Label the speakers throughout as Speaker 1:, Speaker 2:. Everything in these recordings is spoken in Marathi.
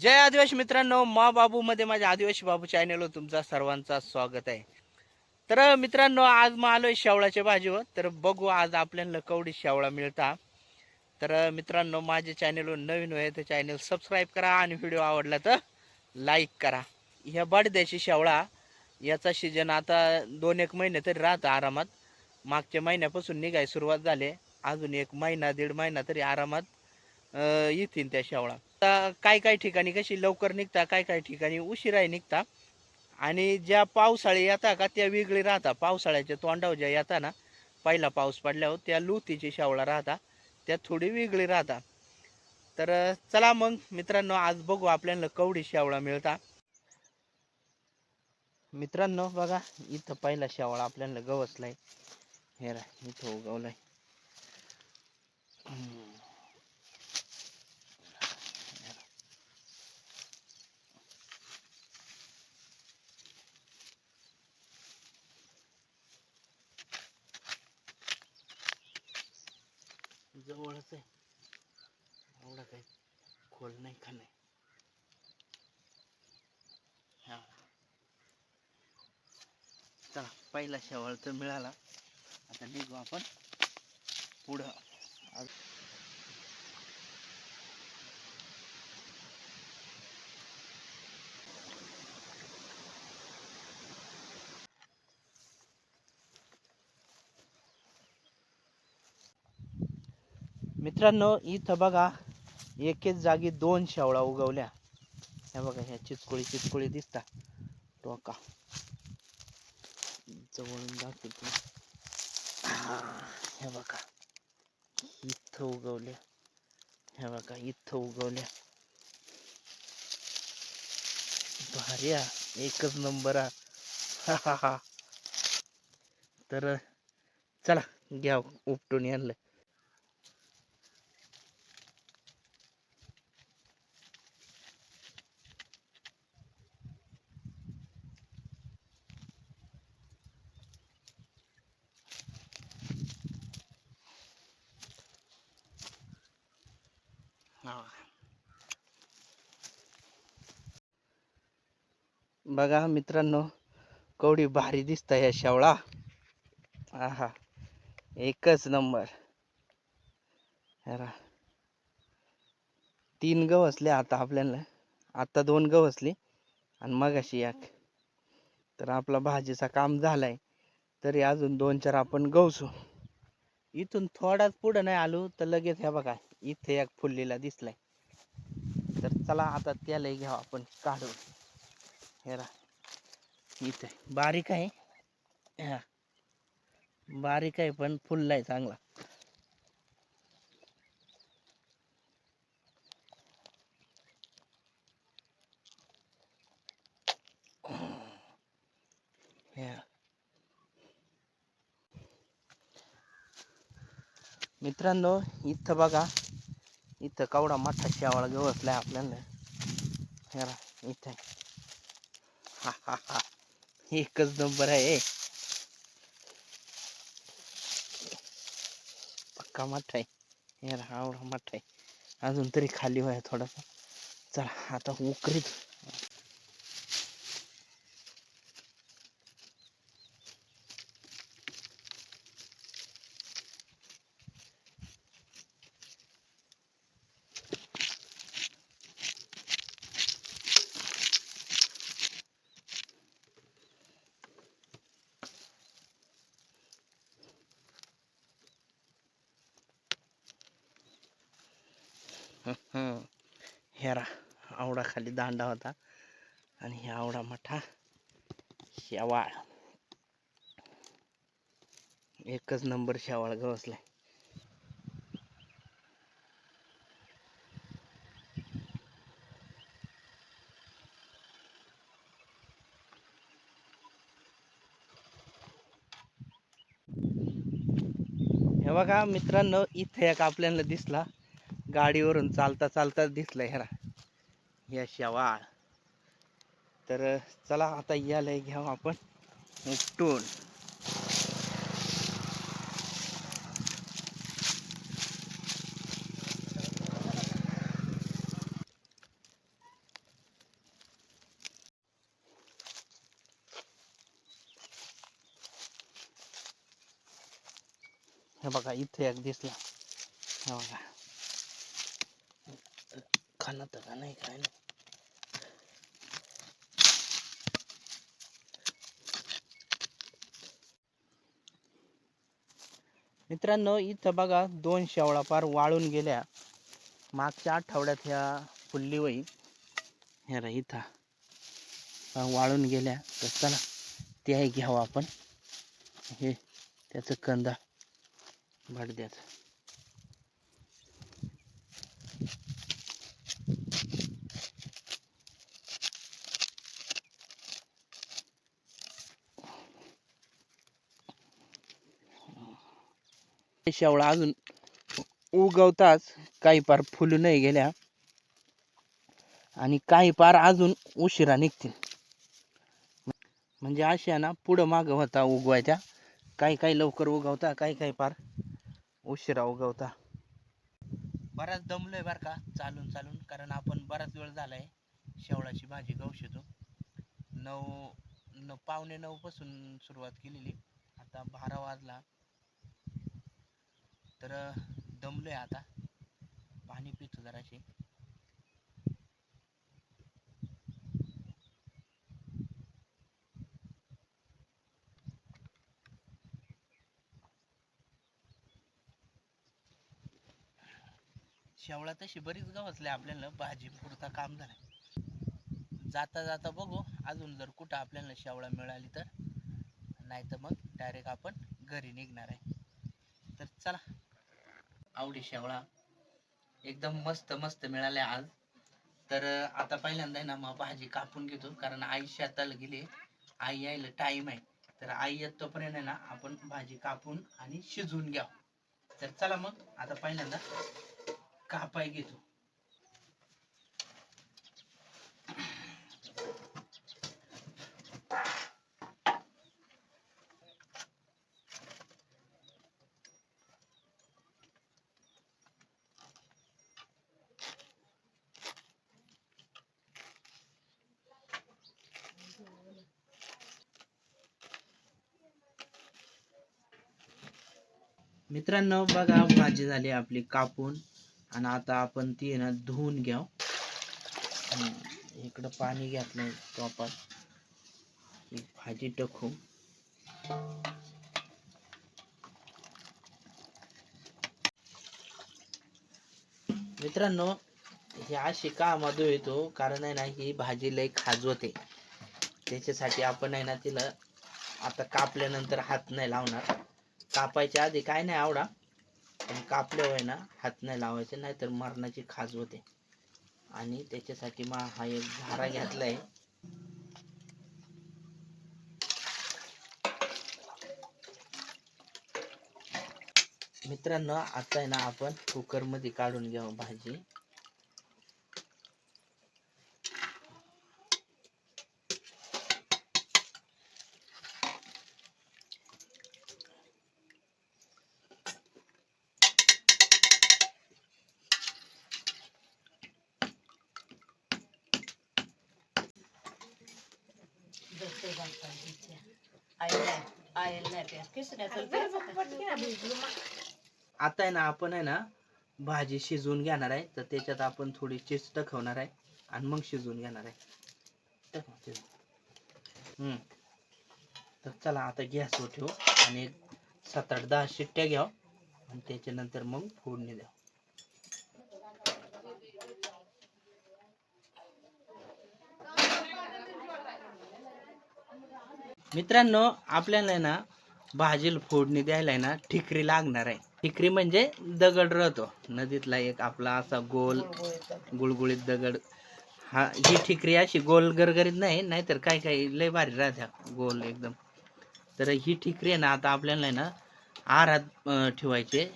Speaker 1: जय आदिवासी मित्रांनो मा बाबू मध्ये माझ्या आदिवासी बाबू चॅनेलवर तुमचा सर्वांचा स्वागत आहे. तर मित्रांनो आज मग आलोय शेवळाच्या भाजीवर. तर बघू आज आपल्याला कवडी शेवळा मिळता. तर मित्रांनो माझ्या चॅनेलवर नवीन आहे तर चॅनल सबस्क्राईब करा आणि व्हिडिओ आवडला तर लाईक करा. ह्या बडद्याची शेवळा याचा सीजन आता दोन एक महिने तरी राहतं आरामात. मागच्या महिन्यापासून निघाय सुरुवात झाली. अजून एक महिना दीड महिना तरी आरामात येतील त्या शेवळा. आता काय काय ठिकाणी कशी लवकर निघता काय काय ठिकाणी उशिराही निघता. आणि ज्या पावसाळी येता का त्या वेगळी राहता. पावसाळ्याच्या तोंडावर ज्या येता ना पहिला पाऊस पडल्यावर त्या लुतीची शेवळा राहता त्या थोडी वेगळी राहता. तर चला मग मित्रांनो आज बघू आपल्याला कवडी शेवळा मिळता. मित्रांनो बघा इथं पहिला शेवळा आपल्याला गवसलाय. हे इथं उगवलाय. हम्म. आहे एवढा काही खोल नाही का नाही? हा. चला पहिला शेवाळ तर मिळाला. आता निघू आपण पुढं. मित्रांनो इथं बघा एकेच जागी दोन शेवळा उगवल्या. हे बघा ह्या चिचकुळी चिचकुळी दिसता. टोका. जवळून दाखवतो. हा, हे बघा. इथं उगवल्या. हे बघा इथं उगवल्या. भारी एकच नंबर हा हा हा. तर चला घ्या उपटून आणलं. बघा मित्रांनो कवडी भारी दिसत या शेवळा. आहा एकच नंबर. तीन गवसले आता आपल्याला. आता दोन गवसले आणि मगाशी एक. तर आपला भाजीचा काम झालाय. तरी अजून दोन चार आपण गवसू. इथून थोडाच पुढं नाही आलो तर लगेच ह्या बघा इथे एक फुललेला दिसलाय. तर चला आता त्यालाही घ्यावं आपण काढून. हेरा इथे. बारीक आहे. हा. बारीक आहे पण फुललाय चांगला. मित्रांनो इथं बघा. इथं कवडा मोठा शेवाळ गवसलाय आपल्याला. हेरा इथं. हा हा हा. एकच नंबर आहे. पक्का मोठा आहे. हे राहा मोठा आहे. अजून तरी खाली व्हाय थोडासा. चला आता उकरीत हेरा आवडा खाली दांडा होता. आणि हे आवडा मोठा शेवाळ एकच नंबर शेवाळ गवसलाय. हे बघा मित्रांनो इथे एक आपल्याला दिसला. गाडीवरून चालता चालताच दिसलं ह्याला. या शेवाळ. तर चला आता याला घ्यावं आपण. उपटून हे बघा इथे एक दिसला. हे बघा. खाणं का नाही काय ना मित्रांनो इथं बघा दोन शेवळा पार वाळून गेल्या. मागच्या आठवड्यात ह्या फुल्ली वही ह्या इथं वाळून गेल्या. तर चला त्याही घ्यावं आपण. हे त्याचं कंदा भट द्यायचं शेवळा अजून उगवताच काही पार फुलं नाही गेल्या. आणि काही पार अजून उशिरा निघतील. म्हणजे अशा ना पुढं मागं होता उगवायच्या. काही काही लवकर उगवता काही काही पार उशिरा उगवता. बराच दमलोय बर का चालून चालून कारण आपण बराच वेळ झालाय शेवळाची भाजी गवशितो नऊ न पावणे नऊ पासून सुरुवात केलेली. आता बारा वाजला. तर दमलोय आता. पाणी पितो जराशी. शेवळा तशी बरीच गवसले आपल्याला. भाजी पुरता काम झालं जाता जाता बघू अजून जर कुठं आपल्याला शेवळा मिळाली तर. नाही तर मग डायरेक्ट आपण घरी निघणार आहे. तर चला. आवडी शेवळा. एकदम मस्त मस्त मिळाले आज. तर आता पहिल्यांदा आहे ना मग भाजी कापून घेतो. कारण आई शेताला गेली. आई यायला टाइम आहे. तर आई येत तोपर्यंत आहे ना आपण भाजी कापून आणि शिजवून घ्या तर चला मग आता पहिल्यांदा कापाय घेतो. मित्रांनो बघा भाजी झाली आपली कापून. आणि आता आपण ती आहे ना धुवून घ्याव. इकडं पाणी घातलं टोपात. भाजी टाकू मित्रांनो ह्या अशी मधू येतो कारण आहे ना ही भाजी लय खाजवते त्याच्यासाठी आपण आहे ना तिला आता कापल्यानंतर हात नाही लावणार. कापायच्या आधी काय नाही आवडा पण कापल्यावर ना हात नाही लावायचे नाही तर मरणाची खाज होते. आणि त्याच्यासाठी मग हा एक झारा घेतलाय. मित्रांनो आता आहे ना आपण कुकरमध्ये काढून घेऊ भाजी. आता आहे ना आपण आहे ना भाजी शिजवून घेणार आहे. तर त्याच्यात आपण थोडी चीज टाकवणार आहे आणि मग शिजवून घेणार आहे. हम्म. तर चला आता गॅसवर ठेवू आणि एक सात आठ दहा शिट्ट्या घ्याव आणि त्याच्यानंतर मग फोडणी द्या. मित्रांनो आपल्याला आहे ना भाजीला फोडणी द्यायला आहे ना ठिकरी लागणार आहे. ठिकरी म्हणजे दगड राहतो. नदीतला एक आपला असा गोल गुळगुळीत दगड. हा ही ठिकरी अशी गोल गरगरीत नाही नाहीतर काय काय लय भारी राहत्या गोल एकदम. तर ही ठिकरी आहे ना आता आपल्याला आहे ना आरात ठेवायचे.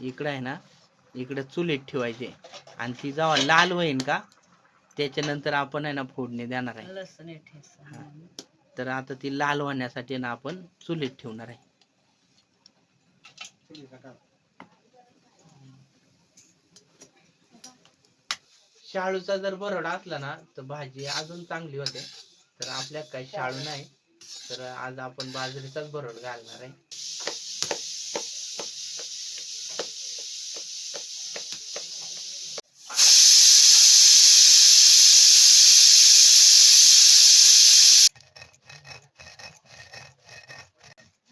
Speaker 1: इकडं आहे ना इकडं चुलीत ठेवायचे. आणि ती जेव्हा लाल होईन का त्याच्यानंतर आपण आहे ना फोडणी देणार आहे. तर आता ती लाल होण्यासाठी ना आपण चुलीत ठेवणार आहे. शाळूचा जर बरड असला ना तर भाजी अजून चांगली होते. तर आपल्या काही शाळू नाही. तर आज आपण बाजरीचाच बरड घालणार आहे.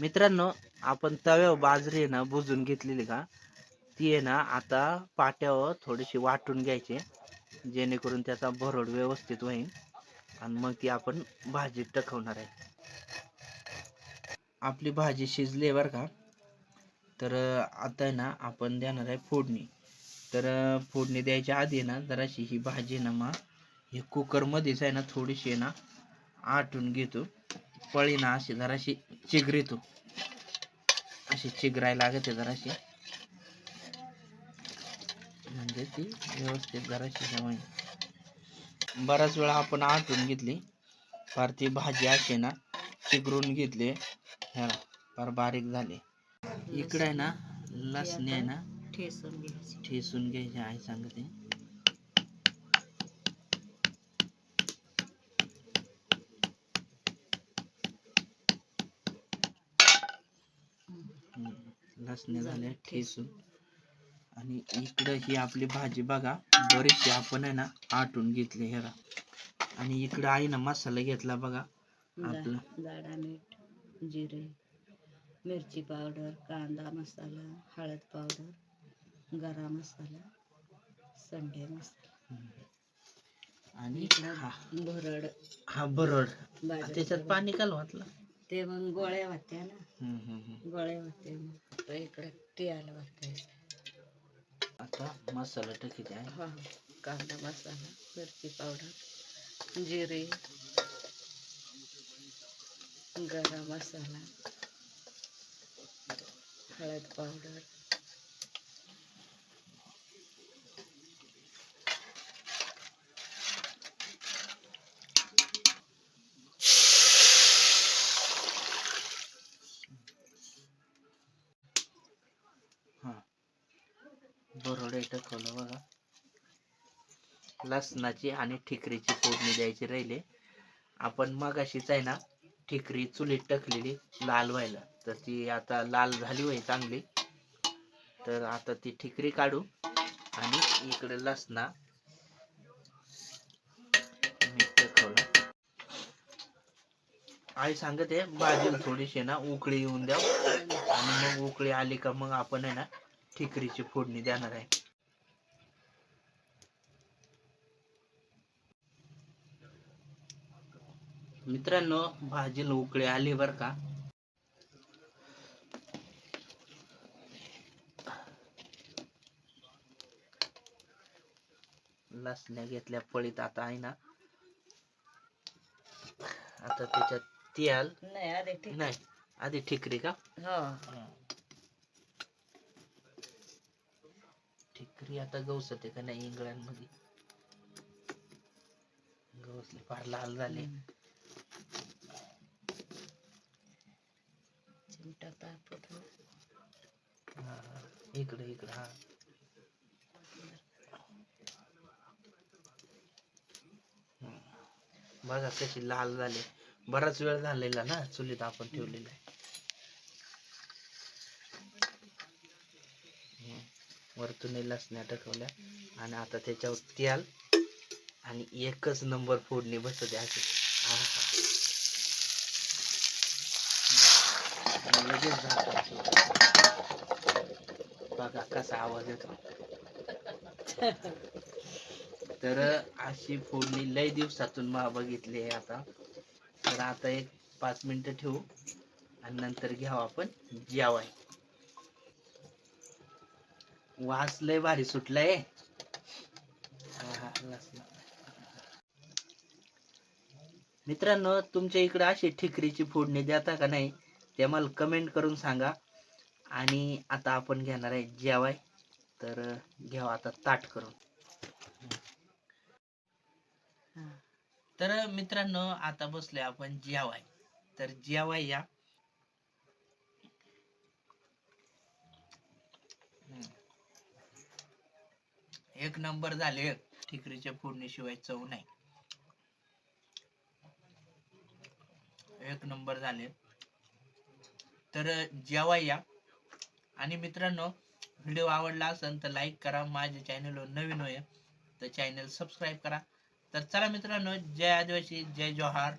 Speaker 1: मित्रांनो आपण तव्यावर बाजरी आहे ना बुजून घेतलेली का ती आहे ना आता पाट्यावर थोडीशी वाटून घ्यायची जेणेकरून त्याचा भरड व्यवस्थित होईल. आणि मग ती आपण भाजीत टाकवणार आहे. आपली भाजी शिजली बरं का. तर आता आहे ना आपण देणार आहे फोडणी. तर फोडणी द्यायच्या आधी ना जराशी ही भाजी ना मग हे कुकरमध्येच आहे ना थोडीशी आहे ना आटून घेतो. पळी ना अशी जराशी चिगरीतो अशी चिगरायला लागते जराशी. म्हणजे ती व्यवस्थित जराशी सवय बराच वेळा आपण आटून घेतली फार ती भाजी अशी ना चिगरून घेतली. ह्या फार बारीक झाली. इकडे आहे ना लसणी आहे ना
Speaker 2: ठेसून घ्यायची.
Speaker 1: ठेसून घ्यायची आई सांगते हम्म. लसणे झाले ठेसून आणि इकडं ही आपली भाजी बघा बरीचशी आपण आहे ना आटून घेतली हे बघा. आणि इकडं आई ना मसाला घेतला बघा आपलं.
Speaker 2: जाडा मीठ जिरे मिरची पावडर कांदा मसाला हळद पावडर गरम मसाला संडे मसाला.
Speaker 1: आणि
Speaker 2: इकडं
Speaker 1: हा.
Speaker 2: भरड.
Speaker 1: हा बरड त्याच्यात. पाणी काल वाटलं?
Speaker 2: ते मग गोळ्या होत्या ना. गोळ्या होते मग. इकडे टियाला वाटायचं
Speaker 1: आता मसाला टाकीत आहे?
Speaker 2: हा कांदा मसाला मिरची पावडर जिरे गरम मसाला हळद पावडर.
Speaker 1: बरोडे टाकवलं बघा. लसणाची आणि ठिकरीची फोडणी द्यायची राहिले. आपण मगाशीच आहे ना ठिकरी चुलीत टाकलेली लाल व्हायला. तर ती आता लाल झाली होय चांगली. तर आता ती ठिकरी काढू आणि इकडे लसणा आई सांगते भाजीला थोडीशी ना उकळी येऊन द्या. आणि मग उकळी आली का मग आपण आहे ना ठिकरीची फोडणी देणार आहे. मित्रांनो भाजीला उकळी आली बर का? लसण्या घेतल्या पळीत आता आहे ना. आता त्याच्यात तेल.
Speaker 2: नाही अरे ठीक
Speaker 1: नाही आधी ठिकरी का?
Speaker 2: हो.
Speaker 1: ठिकरी आता गवसते का नाही इंगळ्यांमध्ये गवसले फार लाल झाले.
Speaker 2: चिमटा तापत हो.
Speaker 1: हा, इकडे इकडे हा. बघा कशी लाल झाले. बराच वेळ झालेला ना चुलीत आपण ठेवलेला आहे हम्म. वरतून लसण्या टाकवल्या. आणि आता त्याच्यावर तेल आणि एकच नंबर फोडणी बसते द्या लगेच बघा कसा आवाज येतो. तर अशी फोडणी लय दिवसातून मा बघितली आहे आता. तर आता एक पाच मिनिटं ठेवू. आणि नंतर घ्यावं आपण जेवाय. वास लय भारी सुटलाय. मित्रांनो तुमच्या इकडे अशी ठिकरीची फोडणी देता का नाही ते मला कमेंट करून सांगा. आणि आता आपण घेणार आहे जेवाय. तर घ्यावा आता ताट करून. तर मित्रांनो आता बसलोय आपण जेवाय. तर जेवाय या. एक नंबर झाले. ठिकरीच्या फोडणीशिवाय चव नाही. एक नंबर झाले. तर जेवाय या. आणि मित्रांनो व्हिडिओ आवडला असेल तर लाईक करा. माझ्या चॅनलवर नवीन होय तर चॅनल सबस्क्राईब करा. तर चला मित्रांनो जय आदिवासी जय जोहार.